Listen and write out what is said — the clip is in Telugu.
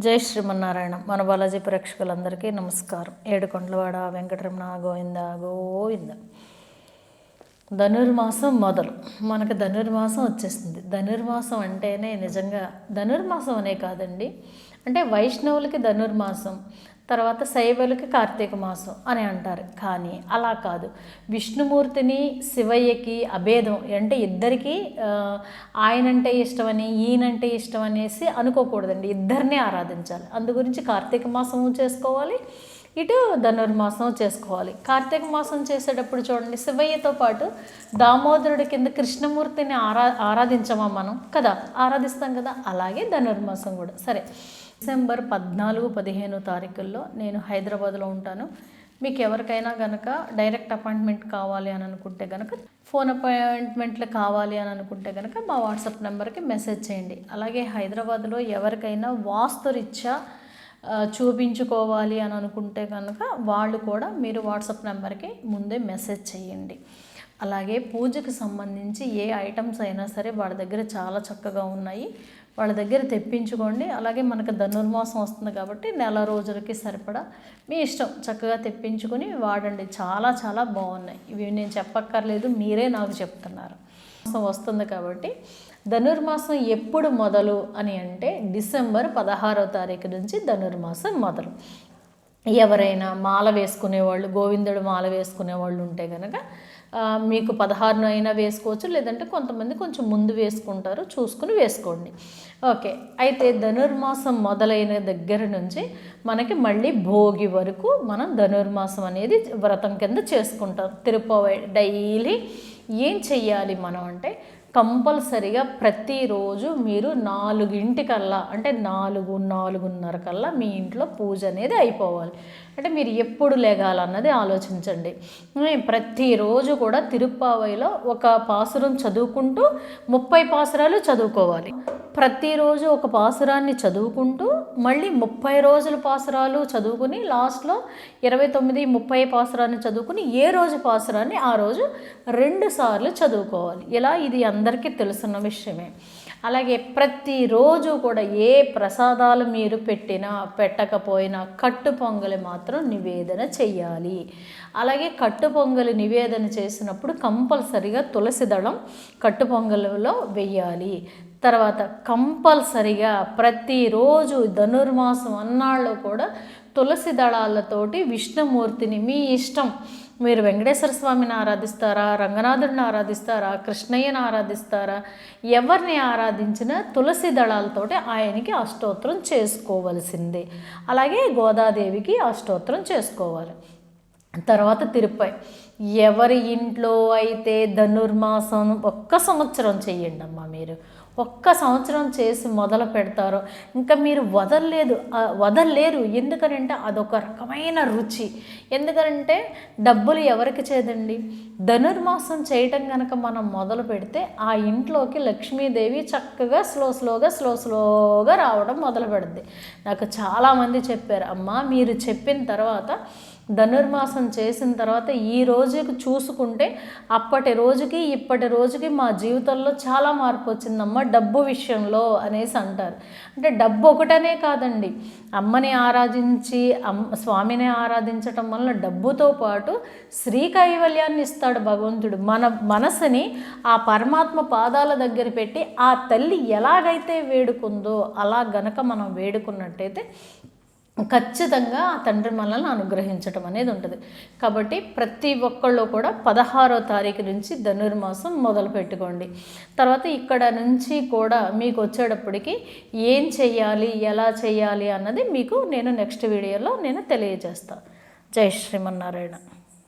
జై శ్రీమన్నారాయణ. మన బాలాజీ ప్రేక్షకులందరికీ నమస్కారం. ఏడుకొండలవాడ వెంకటరమణ గోవింద గోవింద. ధనుర్మాసం మొదలు. మనకు ధనుర్మాసం వచ్చేసింది. ధనుర్మాసం అంటేనే నిజంగా ధనుర్మాసం అనే కాదండి. అంటే వైష్ణవులకి ధనుర్మాసం. తర్వాత శైవులకి కార్తీక మాసం అని అంటారు. కానీ అలా కాదు. విష్ణుమూర్తిని శివయ్యకి అభేదం అంటే ఇద్దరికీ ఆయనంటే ఇష్టమని ఈయనంటే ఇష్టం అనేసి అనుకోకూడదండి. ఇద్దరిని ఆరాధించాలి. అందు గురించి కార్తీక మాసం చేసుకోవాలి ఇటు ధనుర్మాసం చేసుకోవాలి. కార్తీక మాసం చేసేటప్పుడు చూడండి శివయ్యతో పాటు దామోదరుడి కింద కృష్ణమూర్తిని ఆరా ఆరాధించమా మనం? కదా ఆరాధిస్తాం కదా. అలాగే ధనుర్మాసం కూడా. సరే. డిసెంబర్ పద్నాలుగు పదిహేను తారీఖుల్లో నేను హైదరాబాద్లో ఉంటాను. మీకు ఎవరికైనా కనుక డైరెక్ట్ అపాయింట్మెంట్ కావాలి అని అనుకుంటే కనుక ఫోన్ అపాయింట్మెంట్లు కావాలి అని అనుకుంటే కనుక మా వాట్సాప్ నెంబర్కి మెసేజ్ చేయండి. అలాగే హైదరాబాద్లో ఎవరికైనా వాస్తురీత్యా చూపించుకోవాలి అని అనుకుంటే కనుక వాళ్ళు కూడా మీరు వాట్సాప్ నెంబర్కి ముందే మెసేజ్ చేయండి. అలాగే పూజకు సంబంధించి ఏ ఐటమ్స్ అయినా సరే వాళ్ళ దగ్గర చాలా చక్కగా ఉన్నాయి. వాళ్ళ దగ్గర తెప్పించుకోండి. అలాగే మనకు ధనుర్మాసం వస్తుంది కాబట్టి నెల రోజులకి సరిపడా మీ ఇష్టం చక్కగా తెప్పించుకొని వాడండి. చాలా చాలా బాగున్నాయి. ఇవి నేను చెప్పక్కర్లేదు. మీరే నాకు చెప్తున్నారు. మాసం వస్తుంది కాబట్టి ధనుర్మాసం ఎప్పుడు మొదలు అని అంటే డిసెంబర్ పదహారో తారీఖు నుంచి ధనుర్మాసం మొదలు. ఎవరైనా మాల వేసుకునేవాళ్ళు గోవిందుడు మాల వేసుకునేవాళ్ళు ఉంటే కనుక మీకు పదహారును అయినా వేసుకోవచ్చు లేదంటే కొంతమంది కొంచెం ముందు వేసుకుంటారు చూసుకుని వేసుకోండి. ఓకే అయితే ధనుర్మాసం మొదలైన దగ్గర నుంచి మనకి మళ్ళీ భోగి వరకు మనం ధనుర్మాసం అనేది వ్రతం కింద చేసుకుంటాం. తిరుపతి డైలీ ఏం చెయ్యాలి మనం అంటే కంపల్సరిగా ప్రతిరోజు మీరు నాలుగింటికల్లా అంటే నాలుగు నాలుగున్నర కల్లా మీ ఇంట్లో పూజ అనేది అయిపోవాలి. అంటే మీరు ఎప్పుడు లేగాలన్నది ఆలోచించండి. ప్రతిరోజు కూడా తిరుప్పావైలో ఒక పాసురం చదువుకుంటూ ముప్పై పాసురాలు చదువుకోవాలి. ప్రతిరోజు ఒక పాసురాన్ని చదువుకుంటూ మళ్ళీ ముప్పై రోజుల పాసురాలు చదువుకుని లాస్ట్లో ఇరవై తొమ్మిది ముప్పై పాసురాన్ని చదువుకుని ఏ రోజు పాసురాన్ని ఆ రోజు రెండు సార్లు చదువుకోవాలి. ఇలా ఇది అందరికీ తెలుసున్న విషయమే. అలాగే ప్రతిరోజు కూడా ఏ ప్రసాదాలు మీరు పెట్టినా పెట్టకపోయినా కట్టు పొంగలి మాత్రం నివేదన చెయ్యాలి. అలాగే కట్టు పొంగలి నివేదన చేసినప్పుడు కంపల్సరిగా తులసి దళం కట్టు పొంగలిలో వెయ్యాలి. తర్వాత కంపల్సరిగా ప్రతిరోజు ధనుర్మాసం అన్నాళ్ళు కూడా తులసి దళాలతోటి విష్ణుమూర్తిని మీ ఇష్టం మీరు వెంకటేశ్వర స్వామిని ఆరాధిస్తారా? రంగనాథుడిని ఆరాధిస్తారా? కృష్ణయ్యని ఆరాధిస్తారా? ఎవరిని ఆరాధించినా తులసి దళాలతోటి ఆయనకి అష్టోత్తరం చేసుకోవలసిందే. అలాగే గోదాదేవికి అష్టోత్తరం చేసుకోవాలి. తర్వాత తిరుపతి. ఎవరి ఇంట్లో అయితే ధనుర్మాసం ఒక్క సంవత్సరం చెయ్యండి అమ్మా మీరు. ఒక్క సంవత్సరం చేసి మొదలు పెడతారో. ఇంకా మీరు వదలలేదు వదలలేరు. ఎందుకనంటే అదొక రకమైన రుచి. ఎందుకనంటే డబ్బులు ఎవరికి చేదండి? ధనుర్మాసం చేయటం కనుక మనం మొదలు పెడితే ఆ ఇంట్లోకి లక్ష్మీదేవి చక్కగా స్లో స్లోగా స్లో స్లోగా రావడం మొదలు పెడుద్ది. నాకు చాలామంది చెప్పారు అమ్మ మీరు చెప్పిన తర్వాత ధనుర్మాసం చేసిన తర్వాత ఈ రోజుకి చూసుకుంటే అప్పటి రోజుకి ఇప్పటి రోజుకి మా జీవితంలో చాలా మార్పు వచ్చిందమ్మ డబ్బు విషయంలో అనేసి అంటారు. అంటే డబ్బు ఒకటనే కాదండి. అమ్మని ఆరాధించి అమ్ స్వామిని ఆరాధించటం వల్ల డబ్బుతో పాటు శ్రీ కైవల్యాన్ని ఇస్తాడు భగవంతుడు. మన మనసుని ఆ పరమాత్మ పాదాల దగ్గర పెట్టి ఆ తల్లి ఎలాగైతే వేడుకుందో అలా గనక మనం వేడుకున్నట్టయితే ఖచ్చితంగా ఆ తండ్రి మనల్ని అనుగ్రహించటం అనేది ఉంటుంది. కాబట్టి ప్రతి ఒక్కళ్ళు కూడా పదహారో తారీఖు నుంచి ధనుర్మాసం మొదలు పెట్టుకోండి. తర్వాత ఇక్కడ నుంచి కూడా మీకు వచ్చేటప్పటికి ఏం చెయ్యాలి ఎలా చేయాలి అన్నది మీకు నేను నెక్స్ట్ వీడియోలో నేను తెలియజేస్తాను జై శ్రీమన్నారాయణ.